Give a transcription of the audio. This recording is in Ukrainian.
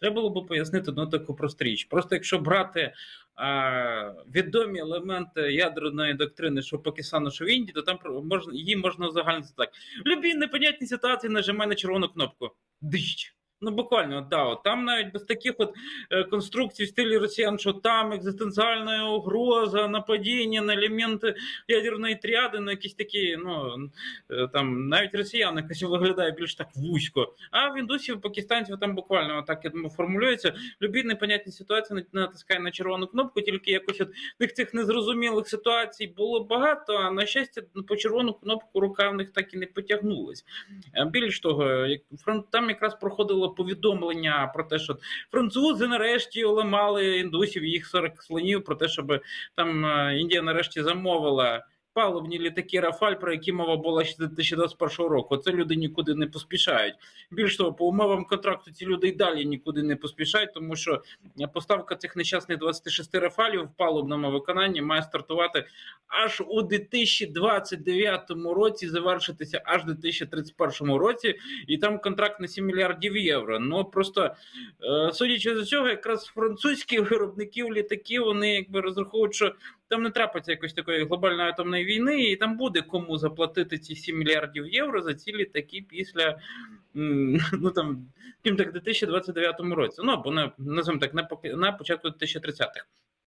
Треба було б пояснити одну таку просту річ. Просто якщо брати а, відомі елементи ядерної доктрини, що в Пакистану, що в Індії, то там можна її можна узагальнити так. В любій непонятній ситуації нажимай на червону кнопку. Дищ. Ну, буквально, да, от. там навіть без таких от е, конструкцій в стилі росіян, що там екзистенціальна угроза, нападіння на елементи ядерної тріади, ну якісь такі, ну е, там навіть росіян якось виглядає більш так вузько. А в індусів, пакистанців там буквально так я думаю, формулюється. В любій непонятній ситуації натискай на червону кнопку, тільки якось от тих цих незрозумілих ситуацій було багато, а на щастя, по червону кнопку рука в них так і не потягнулась. Е, Більш того, як- фрон- там якраз проходило повідомлення про те, що французи нарешті оламали індусів їх 40 слонів про те, щоб там е, Індія нарешті замовила. Палубні літаки Рафаль, про які мова була ще з 2021 року. Це люди нікуди не поспішають. Більш того, по умовам контракту ці люди й далі нікуди не поспішають, тому що поставка цих нещасних 26 рафалів в палубному виконанні має стартувати аж у 2029 році, завершитися аж у 2031 році, і там контракт на 7 мільярдів євро. Ну просто е, судячи з цього, якраз французькі виробників літаків вони якби розраховують, що там не трапиться якось такої глобальної атомної війни, і там буде кому заплатити ці 7 мільярдів євро за ці літаки після ну там скажімо так, 2029 році. Ну або на називаємо так на на початку 2030-х.